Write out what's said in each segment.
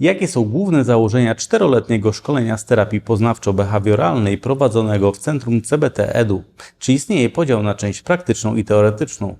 Jakie są główne założenia czteroletniego szkolenia z terapii poznawczo-behawioralnej prowadzonego w Centrum CBT Edu? Czy istnieje podział na część praktyczną i teoretyczną?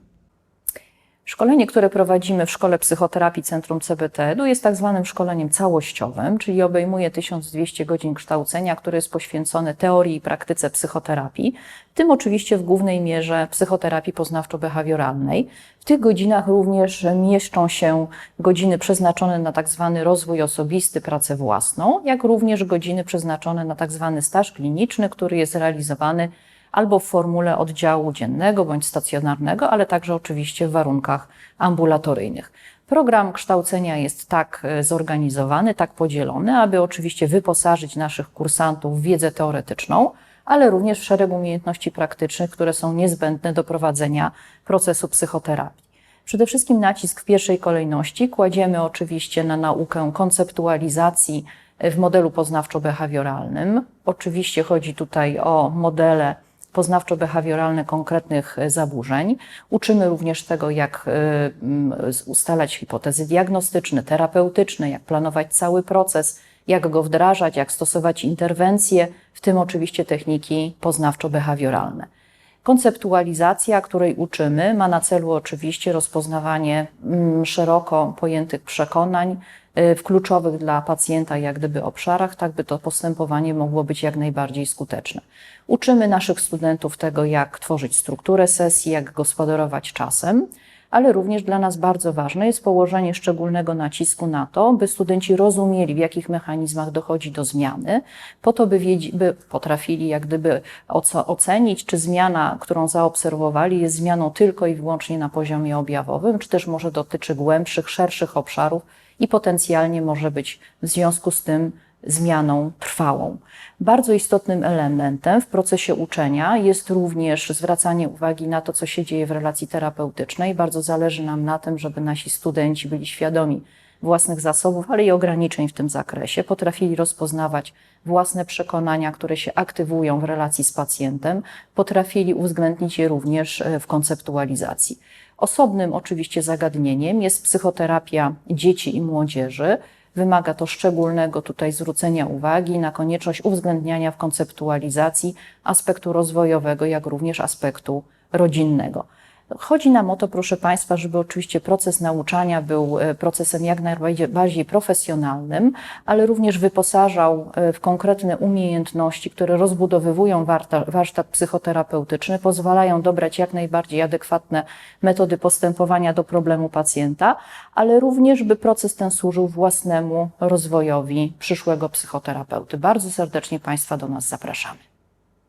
Szkolenie, które prowadzimy w Szkole Psychoterapii Centrum CBT-EDU jest tak zwanym szkoleniem całościowym, czyli obejmuje 1200 godzin kształcenia, które jest poświęcone teorii i praktyce psychoterapii, tym oczywiście w głównej mierze psychoterapii poznawczo-behawioralnej. W tych godzinach również mieszczą się godziny przeznaczone na tak zwany rozwój osobisty, pracę własną, jak również godziny przeznaczone na tak zwany staż kliniczny, który jest realizowany albo w formule oddziału dziennego bądź stacjonarnego, ale także oczywiście w warunkach ambulatoryjnych. Program kształcenia jest tak e, zorganizowany, tak podzielony, aby oczywiście wyposażyć naszych kursantów w wiedzę teoretyczną, ale również w szereg umiejętności praktycznych, które są niezbędne do prowadzenia procesu psychoterapii. Przede wszystkim nacisk w pierwszej kolejności kładziemy oczywiście na naukę konceptualizacji w modelu poznawczo-behawioralnym. Oczywiście chodzi tutaj o modele poznawczo-behawioralne konkretnych e, zaburzeń. Uczymy również tego, jak e, ustalać hipotezy diagnostyczne, terapeutyczne, jak planować cały proces, jak go wdrażać, jak stosować interwencje, w tym oczywiście techniki poznawczo-behawioralne. Konceptualizacja, której uczymy, ma na celu oczywiście rozpoznawanie szeroko pojętych przekonań w kluczowych dla pacjenta jak gdyby obszarach, tak by to postępowanie mogło być jak najbardziej skuteczne. Uczymy naszych studentów tego, jak tworzyć strukturę sesji, jak gospodarować czasem, ale również dla nas bardzo ważne jest położenie szczególnego nacisku na to, by studenci rozumieli, w jakich mechanizmach dochodzi do zmiany, po to, by, wiedzi, by potrafili jak gdyby ocenić, czy zmiana, którą zaobserwowali, jest zmianą tylko i wyłącznie na poziomie objawowym, czy też może dotyczy głębszych, szerszych obszarów i potencjalnie może być w związku z tym zmianą trwałą. Bardzo istotnym elementem w procesie uczenia jest również zwracanie uwagi na to, co się dzieje w relacji terapeutycznej. Bardzo zależy nam na tym, żeby nasi studenci byli świadomi własnych zasobów, ale i ograniczeń w tym zakresie, potrafili rozpoznawać własne przekonania, które się aktywują w relacji z pacjentem, potrafili uwzględnić je również e, w konceptualizacji. Osobnym oczywiście zagadnieniem jest psychoterapia dzieci i młodzieży. Wymaga to szczególnego tutaj zwrócenia uwagi na konieczność uwzględniania w konceptualizacji aspektu rozwojowego, jak również aspektu rodzinnego. Chodzi nam o to, proszę Państwa, żeby oczywiście proces nauczania był e, procesem jak najbardziej profesjonalnym, ale również wyposażał e, w konkretne umiejętności, które rozbudowywują warsztat psychoterapeutyczny, pozwalają dobrać jak najbardziej adekwatne metody postępowania do problemu pacjenta, ale również by proces ten służył własnemu rozwojowi przyszłego psychoterapeuty. Bardzo serdecznie Państwa do nas zapraszamy.